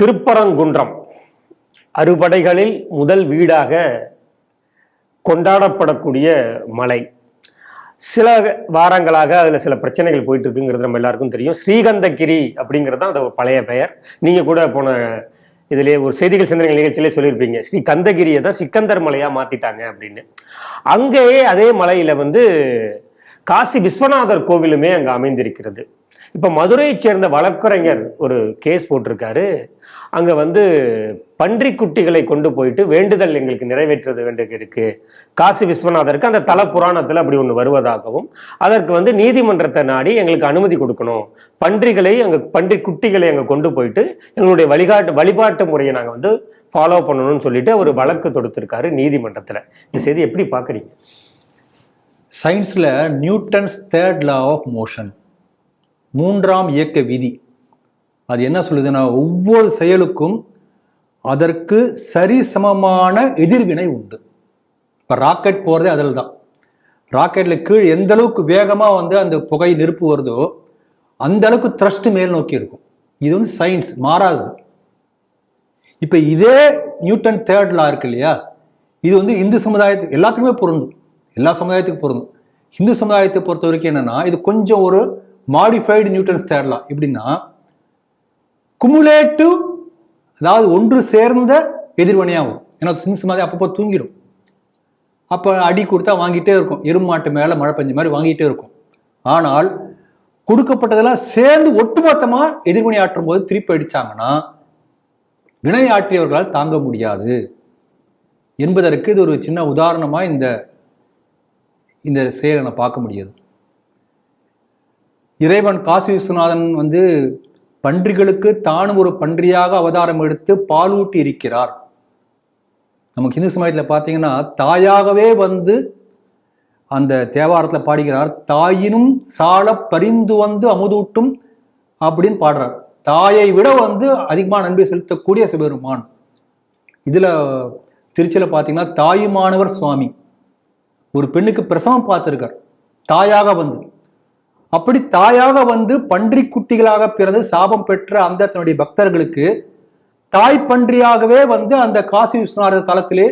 திருப்பரங்குன்றம். அறுபடைகளில் முதல் வீடாக கொண்டாடப்படக்கூடிய மலை. சில வாரங்களாக அதில் சில பிரச்சனைகள் போயிட்டு இருக்குங்கிறது நம்ம எல்லாருக்கும் தெரியும். ஸ்ரீகந்தகிரி அப்படிங்கிறது தான் அது பழைய பெயர். நீங்கள் கூட போன இதிலே ஒரு செய்திகள் சிந்தனைகள் நிகழ்ச்சியிலே சொல்லியிருப்பீங்க. ஸ்ரீ கந்தகிரியை தான் சிக்கந்தர் மலையாக மாற்றிட்டாங்க அப்படின்னு. அங்கேயே அதே மலையில் வந்து காசி விஸ்வநாதர் கோவிலுமே அங்கே அமைந்திருக்கிறது. இப்போ மதுரையைச் சேர்ந்த வழக்கறிஞர் ஒரு கேஸ் போட்டிருக்காரு. அங்கே வந்து பன்றி குட்டிகளை கொண்டு போயிட்டு வேண்டுதல் எங்களுக்கு நிறைவேற்றது வேண்டியது இருக்குது காசி விஸ்வநாதருக்கு அந்த தல புராணத்தில் அப்படி ஒன்று வருவதாகவும் அதற்கு வந்து நீதிமன்றத்தை நாடி எங்களுக்கு அனுமதி கொடுக்கணும். பன்றிகளை அங்கே பன்றி குட்டிகளை அங்கே கொண்டு போயிட்டு எங்களுடைய வழிகாட்டு வழிபாட்டு முறையை நாங்கள் வந்து ஃபாலோ பண்ணணும்னு சொல்லிட்டு அவர் வழக்கு தொடுத்திருக்காரு நீதிமன்றத்தில். இந்த செய்தி எப்படி பார்க்குறீங்க சயின்ஸில் Newton's third law of motion மூன்றாம் இயக்க விதி. அது என்ன சொல்லுதுன்னா ஒவ்வொரு செயலுக்கும் அதற்கு சரிசமமான எதிர்வினை உண்டு. இப்போ ராக்கெட் போகிறதே அதில் தான் ராக்கெட்டில் கீழ் எந்த அளவுக்கு வேகமாக வந்து அந்த புகை நெருப்பு வருதோ அந்த அளவுக்கு த்ரஸ்ட் மேல் நோக்கி இருக்கும். இது வந்து சயின்ஸ் மாறாது. இப்போ இதே நியூட்டன் தேர்ட் லா இருக்கு இல்லையா? இது வந்து இந்து சமுதாயத்துக்கு எல்லாத்துக்குமே பொருந்தும். எல்லா சமுதாயத்துக்கும் பொருந்தும். இந்து சமுதாயத்தை பொறுத்த வரைக்கும் என்னன்னா இது கொஞ்சம் ஒரு மாடிஃபைடு நியூட்டன்ஸ் தேர்ட் லா எப்படின்னா குமுலேட்டிவ் அதாவது ஒன்று சேர்ந்த எதிர்வினையாகும். ஏன்னா சிங்ஸ் மாதிரி அப்பப்போ தூங்கிடும் அப்போ அடி கொடுத்தா வாங்கிட்டே இருக்கும். எருமாட்டு மேலே மழை பெஞ்ச மாதிரி வாங்கிட்டே இருக்கும். ஆனால் கொடுக்கப்பட்டதெல்லாம் சேர்ந்து ஒட்டுமொத்தமாக எதிர்வினை ஆற்றும் போது திருப்பி அடிச்சாங்கன்னா வினை ஆற்றியவர்களால் தாங்க முடியாது. என்பதற்கு இது ஒரு சின்ன உதாரணமாக இந்த இந்த செயலை நான் பார்க்க முடியாது. இறைவன் காசி விஸ்வநாதன் வந்து பன்றிகளுக்கு தானும் ஒரு பன்றியாக அவதாரம் எடுத்து பாலூட்டி இருக்கிறார் நமக்கு இந்து சமயத்தில் பார்த்தீங்கன்னா தாயாகவே வந்து அந்த தேவாரத்தில் பாடுகிறார் தாயினும் சால பரிந்து வந்து அமுதூட்டும் அப்படின்னு பாடுறார். தாயை விட வந்து அதிகமாக அன்பை செலுத்தக்கூடிய சிவபெருமான். இதில் திருச்சியில் பார்த்தீங்கன்னா தாயுமானவர் சுவாமி. ஒரு பெண்ணுக்கு பிரசவம் பார்த்துருக்கார். தாயாக வந்து அப்படி தாயாக வந்து பன்றி குட்டிகளாக பிறந்து சாபம் பெற்ற அந்த தன்னுடைய பக்தர்களுக்கு தாய் பன்றியாகவே வந்து அந்த காசி விஸ்வநாதர் தளத்திலே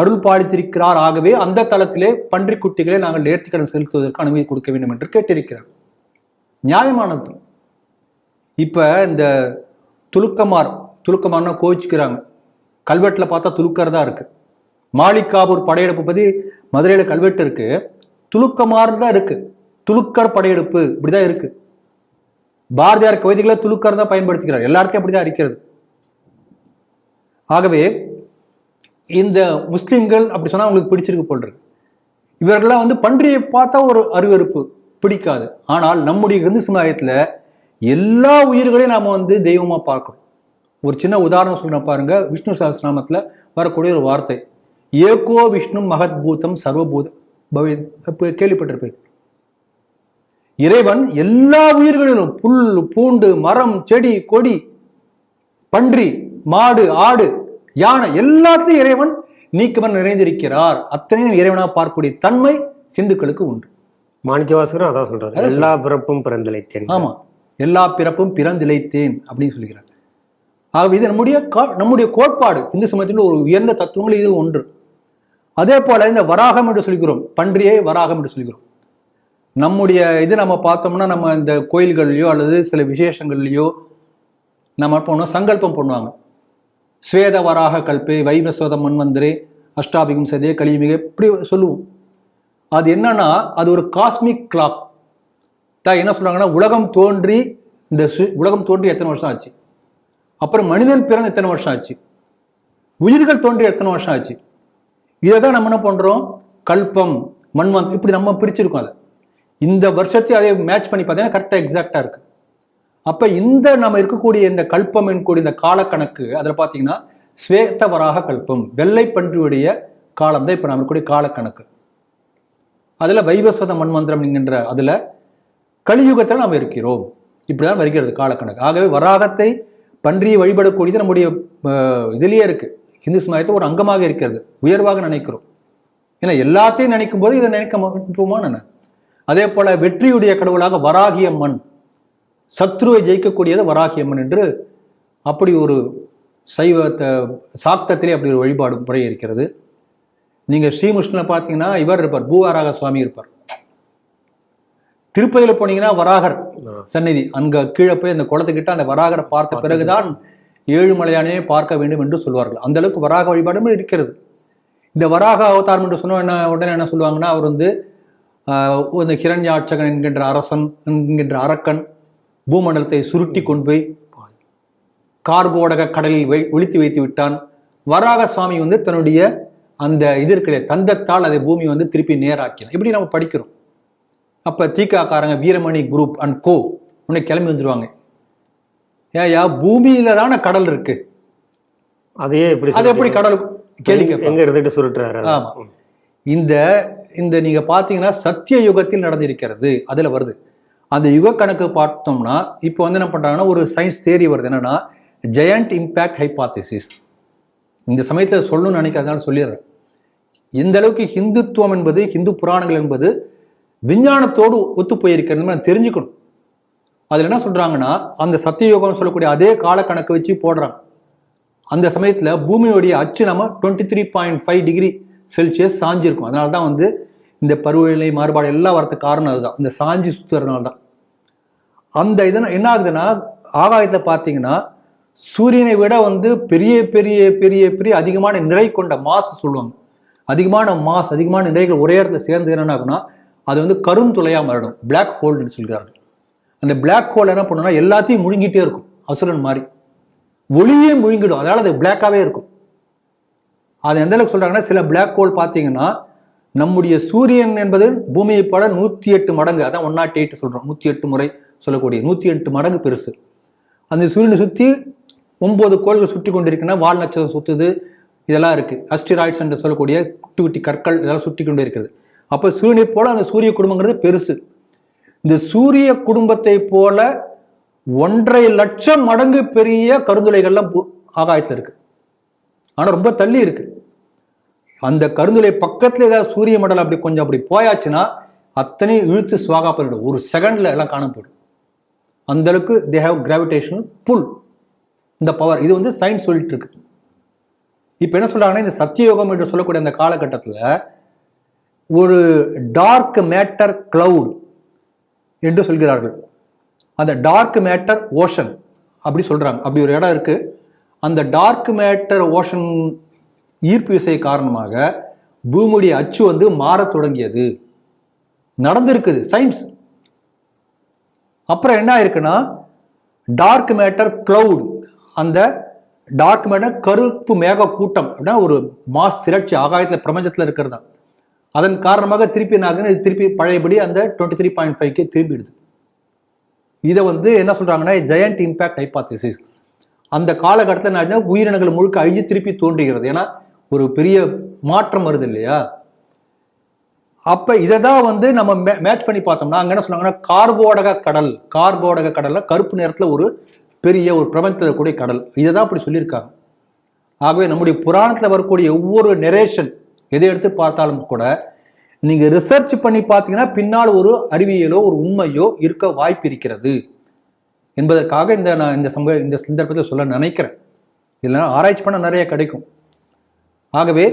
அருள் பாலித்திருக்கிறார். ஆகவே அந்த தளத்திலே பன்றி குட்டிகளை நாங்கள் நேர்த்திக்கடன் செலுத்துவதற்கு அனுமதி கொடுக்க வேண்டும் என்று கேட்டிருக்கிறார். நியாயமானது. இப்ப இந்த துலுக்கமார் துலுக்கமார்னா கோவிச்சுக்கிறாங்க. கல்வெட்டில் பார்த்தா துலுக்கர் தான் இருக்கு. மாளிகாபூர் படையெடுப்பு பத்தி மதுரையில் கல்வெட்டு இருக்கு. துலுக்கமார் தான் இருக்கு. துலுக்கர் படையெடுப்பு இப்படிதான் இருக்கு. பாரதியார் கவிதைகளை துளுக்கர் தான் பயன்படுத்திக்கிறார் எல்லாருக்கும் அப்படிதான் இருக்கிறது. ஆகவே இந்த முஸ்லிம்கள் அப்படி சொன்னா அவங்களுக்கு பிடிச்சிருக்கு போல் இருக்கு. இவர்கள்லாம் வந்து பன்றியை பார்த்தா ஒரு அருவருப்பு பிடிக்காது. ஆனால் நம்முடைய இந்து சமுதாயத்தில் எல்லா உயிர்களையும் நாம வந்து தெய்வமா பார்க்கணும். ஒரு சின்ன உதாரணம் சொல்றேன் பாருங்க. விஷ்ணு சஹஸ்ரநாமத்துல வரக்கூடிய ஒரு வார்த்தை ஏகோ விஷ்ணு மகத்பூதம் சர்வபூத பவி இப்ப கேள்விப்பட்டிருப்பேன் இறைவன் எல்லா உயிர்களிலும் புல் பூண்டு மரம் செடி கொடி பன்றி மாடு ஆடு யானை எல்லாத்தையும் இறைவன் நீக்கமன் நிறைந்திருக்கிறார். அத்தனையும் இறைவனாக பார்க்கக்கூடிய தன்மை இந்துக்களுக்கு உண்டு. மாணிக்கவாசகரும் அதான் சொல்றாரு. எல்லா பிறப்பும் பிறந்தலைத்தேன் ஆமா. எல்லா பிறப்பும் பிறந்திழைத்தேன் அப்படின்னு சொல்லுகிறார் ஆகவே இது நம்முடைய நம்முடைய கோட்பாடு. இந்து சமயத்தில் ஒரு உயர்ந்த தத்துவங்கள் இது ஒன்று. அதே போல இந்த வராகம் என்று சொல்கிறோம். பன்றியை வராகம் என்று சொல்கிறோம். நம்முடைய இது நம்ம பார்த்தோம்னா நம்ம இந்த கோயில்கள்லையோ அல்லது சில விசேஷங்கள்லையோ நம்ம போனோம் சங்கல்பம் பண்ணுவாங்க. ஸ்வேத வராக கல்பே வைவசோத மன்வந்தரே அஷ்டாபிகம் சதே கலியுமிக இப்படி சொல்லுவோம். அது என்னன்னா அது ஒரு காஸ்மிக் கிளாக் தான் என்ன சொல்கிறாங்கன்னா உலகம் தோன்றி இந்த உலகம் தோன்றி எத்தனை வருஷம் ஆச்சு? அப்புறம் மனிதன் பிறந்த எத்தனை வருஷம் ஆச்சு? உயிர்கள் தோன்றி எத்தனை வருஷம் ஆச்சு? இதை தான் நம்ம என்ன பண்ணுறோம் கல்பம் மண்வந்த் இப்படி நம்ம பிரிச்சிருக்கோம் அதை. இந்த வருஷத்தையும் அதை மேட்ச் பண்ணி பார்த்தீங்கன்னா கரெக்டாக எக்ஸாக்டாக இருக்கு. அப்போ இந்த நம்ம இருக்கக்கூடிய இந்த கல்பம் என்கூடிய இந்த காலக்கணக்கு அதில் பார்த்தீங்கன்னா ஸ்வேத்தவராக கல்பம் வெள்ளை பன்றியுடைய காலம் தான் இப்போ நம்ம இருக்கக்கூடிய காலக்கணக்கு. அதில் வைவஸ்வத மன்மந்திரம் என்கின்ற அதில் கலியுகத்தில் நாம் இருக்கிறோம். இப்படிதான் வருகிறது காலக்கணக்கு. ஆகவே வராகத்தை பன்றியை வழிபடக்கூடியது நம்முடைய இதுலேயே இதிலேயே இந்து சமயத்தில் ஒரு அங்கமாக இருக்கிறது. உயர்வாக நினைக்கிறோம். ஏன்னா எல்லாத்தையும் நினைக்கும் போது இதை நினைக்க மாட்டோமா நான் அதே போல வெற்றியுடைய கடவுளாக வராகியம்மன் சத்ருவை ஜெயிக்கக்கூடியது வராகியம்மன் என்று அப்படி ஒரு சைவத்தை சாக்தத்திலே அப்படி ஒரு வழிபாடு முறை இருக்கிறது. நீங்கள் ஸ்ரீமுஷ்ணில் பார்த்தீங்கன்னா இவர் இருப்பார் பூவாராக சுவாமி இருப்பார். திருப்பதியில் போனீங்கன்னா வராகர் சந்நிதி அங்க கீழே போய் அந்த குளத்துக்கிட்ட அந்த வராகரை பார்த்த பிறகுதான் ஏழுமலையானே பார்க்க வேண்டும் என்று சொல்வார்கள். அந்த அளவுக்கு வராக வழிபாடும் இருக்கிறது. இந்த வராக அவதாரம் என்று சொன்ன என்ன உடனே என்ன சொல்லுவாங்கன்னா அவர் வந்து இந்த கிரண்யாட்சகன் என்கின்ற அரசன் என்கின்ற அரக்கன் பூமண்டலத்தை சுருட்டி கொண்டு போய் கார்கோடக கடலில் வை ஒளித்து வைத்து விட்டான். வராக சுவாமி வந்து தன்னுடைய அந்த இது தந்தத்தால் அதை பூமி வந்து திருப்பி நேராக்கினான். இப்படி நம்ம படிக்கிறோம். அப்ப தீக்காக்காரங்க வீரமணி குரூப் அண்ட் கோ உடனே கிளம்பி வந்துருவாங்க. ஏயா பூமியில தானே கடல் இருக்கு. அதையே எப்படி அது எப்படி கடல் கேள்வி. எங்க இருந்துட்டு சுருட்டுறாரு? ஆமா. இந்த இந்த நீங்கள் பார்த்தீங்கன்னா சத்திய யுகத்தில் நடந்திருக்கிறது. அதில் வருது. அந்த யுக கணக்கு பார்த்தோம்னா இப்போ வந்து என்ன பண்ணுறாங்கன்னா ஒரு சயின்ஸ் தேரி வருது. என்னென்னா ஜெயண்ட் இம்பேக்ட் ஹைபாத்திசிஸ் இந்த சமயத்தில் சொல்லணும்னு நினைக்காதனால சொல்லிடுறேன். எந்த அளவுக்கு ஹிந்துத்துவம் என்பது ஹிந்து புராணங்கள் என்பது விஞ்ஞானத்தோடு ஒத்து போயிருக்கிறது நான் தெரிஞ்சுக்கணும். அதில் என்ன சொல்கிறாங்கன்னா அந்த சத்தியயுகம் சொல்லக்கூடிய அதே காலக்கணக்கு வச்சு போடுறாங்க. அந்த சமயத்தில் பூமியோடைய அச்சு நம்ம twenty three point five degree Celsius சாஞ்சிருக்கும் அதனால தான் வந்து இந்த பருவநிலை மாறுபாடு எல்லாம் வரதுக்கு காரணம் அதுதான். இந்த சாஞ்சி சுற்றுறதுனால தான். அந்த இதனால் என்ன ஆகுதுன்னா ஆகாயத்தில் பார்த்தீங்கன்னா சூரியனை விட வந்து பெரிய பெரிய பெரிய பெரிய அதிகமான நிறை கொண்ட மாஸ் சொல்லுவாங்க. அதிகமான மாஸ் அதிகமான நிறைகள் ஒரே இடத்துல சேர்ந்து என்ன ஆகும்னா அது வந்து கருந்துளையாக மாறிடும். பிளாக் ஹோல்னு சொல்கிறார்கள். அந்த பிளாக் ஹோல் என்ன பண்ணுன்னா எல்லாத்தையும் முழுங்கிட்டே இருக்கும். அசுரன் மாதிரி. ஒளியே முழுங்கிடும். அதனால அது பிளாக்காகவே இருக்கும். அது எந்த அளவுக்கு சொல்கிறாங்கன்னா சில பிளாக் ஹோல் பார்த்தீங்கன்னா நம்முடைய சூரியன் என்பது பூமியை போல நூற்றி எட்டு மடங்கு அதான் ஒன் நாட் எயிட் சொல்கிறோம் நூற்றி எட்டு முறை சொல்லக்கூடிய நூற்றி எட்டு மடங்கு பெருசு. அந்த சூரியனை சுற்றி ஒம்பது கோள்கள் சுற்றி கொண்டிருக்குன்னா வால் நட்சத்திரம் சுற்றுது இதெல்லாம் இருக்குது அஸ்டிராய்ட்ஸ் என்று சொல்லக்கூடிய குட்டி குட்டி கற்கள் இதெல்லாம் சுற்றி கொண்டே இருக்கிறது அப்போ சூரியனை போல அந்த சூரிய குடும்பங்கிறது பெருசு. இந்த சூரிய குடும்பத்தை போல ஒன்றரை லட்சம் மடங்கு பெரிய கருந்துளைகள்லாம் ஆகாயத்தில் இருக்குது ஆனால் ரொம்ப தள்ளி இருக்கு. அந்த கருந்துளை பக்கத்தில் ஏதாவது சூரிய மண்டலம் அப்படி கொஞ்சம் அப்படி போயாச்சுன்னா அத்தனையும் இழுத்து சுவாகா பண்ணிடும். ஒரு செகண்டில் எல்லாம் காணப்படும் போயிடும். அந்த அளவுக்கு தே ஹேவ் கிராவிடேஷனல் புல் இந்த பவர் இது வந்து சயின்ஸ் சொல்லிட்டு இருக்கு. இப்போ என்ன சொல்கிறாங்கன்னா இந்த சத்தியயோகம் என்று சொல்லக்கூடிய அந்த காலகட்டத்தில் ஒரு டார்க் மேட்டர் கிளவுடு என்று சொல்கிறார்கள். அந்த டார்க் மேட்டர் ஓஷன் அப்படி சொல்கிறாங்க அப்படி ஒரு இடம் இருக்குது அந்த டார்க் மேட்டர் ஓஷன் ஈர்ப்பு விசை காரணமாக பூமியுடைய அச்சு வந்து மாறத் தொடங்கியது. நடந்திருக்குது சயின்ஸ் அப்புறம் என்ன ஆயிருக்குன்னா டார்க் மேட்டர் கிளவுடு அந்த டார்க் மேட்டர் கருப்பு மேக கூட்டம் அப்படின்னா ஒரு மாஸ் திரட்சி ஆகாயத்தில் பிரபஞ்சத்தில் இருக்கிறது தான் அதன் காரணமாக திருப்பி என்ன திருப்பி பழையபடி அந்த டுவெண்ட்டி த்ரீ பாயிண்ட் ஃபைவ்க்கு திரும்பிடுது. இதை வந்து என்ன சொல்கிறாங்கன்னா ஜெயண்ட் இம்பேக்ட் ஹைபாத்திசிஸ் அந்த காலகட்டத்தில் என்ன உயிரினங்கள் முழுக்க அழிஞ்சு திருப்பி தோன்றுகிறது. ஏன்னா ஒரு பெரிய மாற்றம் வருது இல்லையா? அப்ப இதை தான் வந்து நம்ம மேட்ச் பண்ணி பார்த்தோம்னா அங்க என்ன சொன்னாங்கன்னா கார்போடக கடல் கார்போடக கடல்ல கருப்பு நிறத்துல ஒரு பெரிய ஒரு பிரபஞ்சத்தில் கூடிய கடல். இதை தான் அப்படி சொல்லியிருக்காங்க. ஆகவே நம்முடைய புராணத்தில் வரக்கூடிய ஒவ்வொரு நெரேஷன் எதை எடுத்து பார்த்தாலும் கூட நீங்கள் ரிசர்ச் பண்ணி பார்த்தீங்கன்னா பின்னால் ஒரு அறிவியலோ ஒரு உண்மையோ இருக்க வாய்ப்பு இருக்கிறது. என்பதற்காக இந்த நான் இந்த சம்ப இந்த சந்தர்ப்பத்தில் சொல்ல நினைக்கிறேன். இதெல்லாம் ஆராய்ச்சி பண்ண நிறைய கிடைக்கும். ஆகவே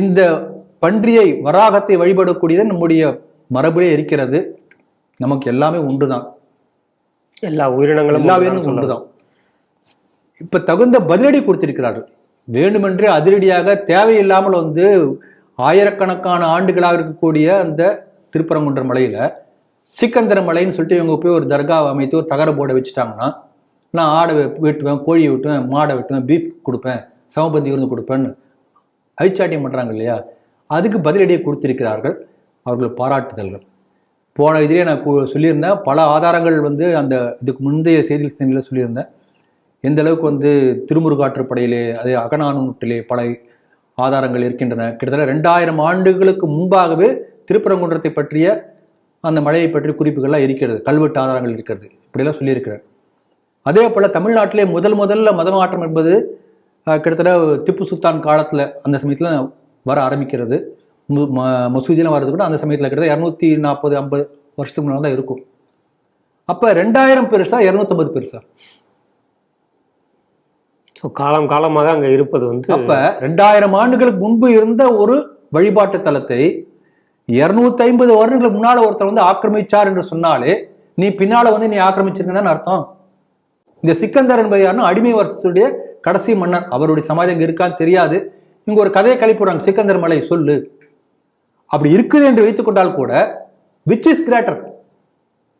இந்த பன்றியை வராகத்தை வழிபடக்கூடியது நம்முடைய மரபிலே இருக்கிறது. நமக்கு எல்லாமே உண்டுதான் எல்லா உயிரினங்களும் எல்லா உயிரினும் சொல்லலாம். உண்டுதான் இப்ப தகுந்த பதிலடி கொடுத்திருக்கிறார்கள். வேண்டுமென்றே அதிரடியாக தேவையில்லாமல் வந்து ஆயிரக்கணக்கான ஆண்டுகளாக இருக்கக்கூடிய அந்த திருப்பரங்குன்ற மலையில சிக்கந்தர மலைன்னு சொல்லிட்டு இவங்க போய் ஒரு தர்காவை அமைத்து ஒரு தகர போர்டை வச்சுட்டாங்கன்னா நான் ஆடை வெட்டுவேன் கோழியை வெட்டுவேன் மாடை வெட்டுவேன் பீப் கொடுப்பேன் சமபந்தி இருந்து கொடுப்பேன்னு ஐச்சாட்டியம் பண்ணுறாங்க இல்லையா? அதுக்கு பதிலடியை கொடுத்திருக்கிறார்கள் அவர்கள் பாராட்டுதல்கள். போன இதிலே நான் சொல்லியிருந்தேன் பல ஆதாரங்கள் வந்து அந்த இதுக்கு முந்தைய செய்தி சொல்லியிருந்தேன். எந்த அளவுக்கு வந்து திருமுருகாற்றுப்படையிலே அது அகநானூற்றிலே பல ஆதாரங்கள் இருக்கின்றன. கிட்டத்தட்ட ரெண்டாயிரம் ஆண்டுகளுக்கு முன்பாகவே திருப்பரங்குன்றத்தை பற்றிய அந்த மலையை பற்றிய குறிப்புகள்லாம் இருக்கிறது. கல்வெட்டு ஆதாரங்கள் இருக்கிறது. இப்படியெல்லாம் சொல்லியிருக்கிறார். அதே போல் தமிழ்நாட்டிலே முதல் முதல்ல மத மாற்றம் என்பது கிட்டத்தட்ட திப்பு சுல்தான் காலத்தில் அந்த சமயத்தில் வர ஆரம்பிக்கிறது. மு- ம- மசூதியெல்லாம் வர்றது கூட அந்த சமயத்தில் கிட்டத்தட்ட இரநூத்தி நாற்பது ஐம்பது வருஷத்துக்கு முன்னாடி தான் இருக்கும். அப்போ ரெண்டாயிரம் பெருசா இரநூத்தம்பது பெருசா. ஸோ காலம் காலமாக அங்க இருப்பது வந்து அப்ப ரெண்டாயிரம் ஆண்டுகளுக்கு முன்பு இருந்த ஒரு வழிபாட்டு தலத்தை இருநூத்தி ஐம்பது வருடங்களுக்கு முன்னால ஒருத்தர் வந்து ஆக்கிரமிச்சார் என்று சொன்னாலே நீ பின்னால வந்து நீ ஆக்கிரமிச்சிருக்கன்னு அர்த்தம்? இந்த சிக்கந்தர் என்பது யாருன்னா அடிமை வருஷத்துடைய கடைசி மன்னர். அவருடைய சமாதி அங்கே இருக்கான்னு தெரியாது. இங்க ஒரு கதையை கழிப்புறாங்க சிக்கந்தர் மலை சொல்லு. அப்படி இருக்குது என்று வைத்துக்கொண்டால் கூட விச் இஸ் கிரேட்டர்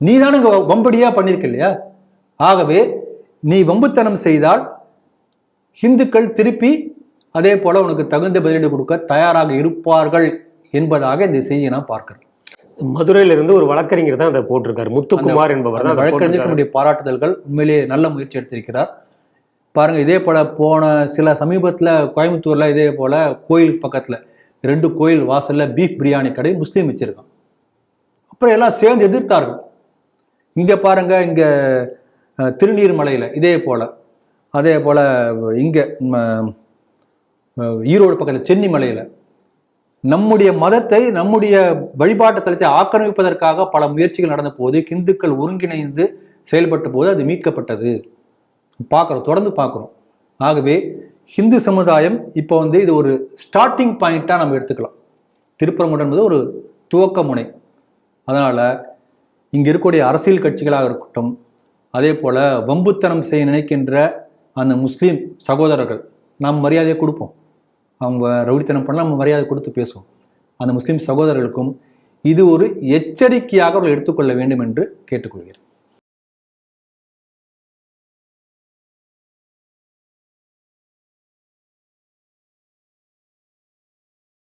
நீ தானே இங்க வம்படியா பண்ணிருக்க இல்லையா? ஆகவே நீ வம்புத்தனம் செய்தால் இந்துக்கள் திருப்பி அதே போல உனக்கு தகுந்த பதிலடி கொடுக்க தயாராக இருப்பார்கள். என்பதாக இந்த செய்தியை நான் பார்க்கிறேன் மதுரையில இருந்து ஒரு வழக்கறிஞர் தான் அதை போட்டிருக்காரு. முத்துக்குமார் என்பவர் தான். வழக்கறிஞர்களுடைய பாராட்டுதல்கள் உண்மையிலேயே நல்ல முயற்சி எடுத்திருக்கிறார். பாருங்க இதே போல போன சில சமீபத்துல கோயம்புத்தூர்ல இதே போல கோயில் பக்கத்துல ரெண்டு கோயில் வாசல்ல பீஃப் பிரியாணி கடை முஸ்லீம் வச்சிருக்கான். அப்புறம் எல்லாம் சேர்ந்து எதிர்த்தார்கள். இங்க பாருங்க இங்க திருநீர்மலையில இதே போல அதே போல இங்க ஈரோடு பக்கத்துல சென்னி மலையில நம்முடைய மதத்தை நம்முடைய வழிபாட்டு தலத்தை ஆக்கிரமிப்பதற்காக பல முயற்சிகள் நடந்த போது இந்துக்கள் ஒருங்கிணைந்து செயல்பட்ட போது அது மீட்கப்பட்டது. பார்க்குறோம் தொடர்ந்து பார்க்குறோம். ஆகவே ஹிந்து சமுதாயம் இப்போ வந்து இது ஒரு ஸ்டார்டிங் பாயிண்ட்டாக நம்ம எடுத்துக்கலாம். திருப்பரங்குன்றம் என்பது ஒரு துவக்க முனை அதனால் இங்கே இருக்கக்கூடிய அரசியல் கட்சிகளாக இருக்கட்டும் அதே போல் வம்புத்தனம் செய்ய நினைக்கின்ற அந்த முஸ்லீம் சகோதரர்கள் நாம் மரியாதையை கொடுப்போம். அவங்க ரவுடித்தனம் பண்ணால் நம்ம மரியாதை கொடுத்து பேசுவோம். அந்த முஸ்லீம் சகோதரர்களுக்கும் இது ஒரு எச்சரிக்கையாக அவர்கள் எடுத்துக்கொள்ள வேண்டும் என்று கேட்டுக்கொள்கிறேன்.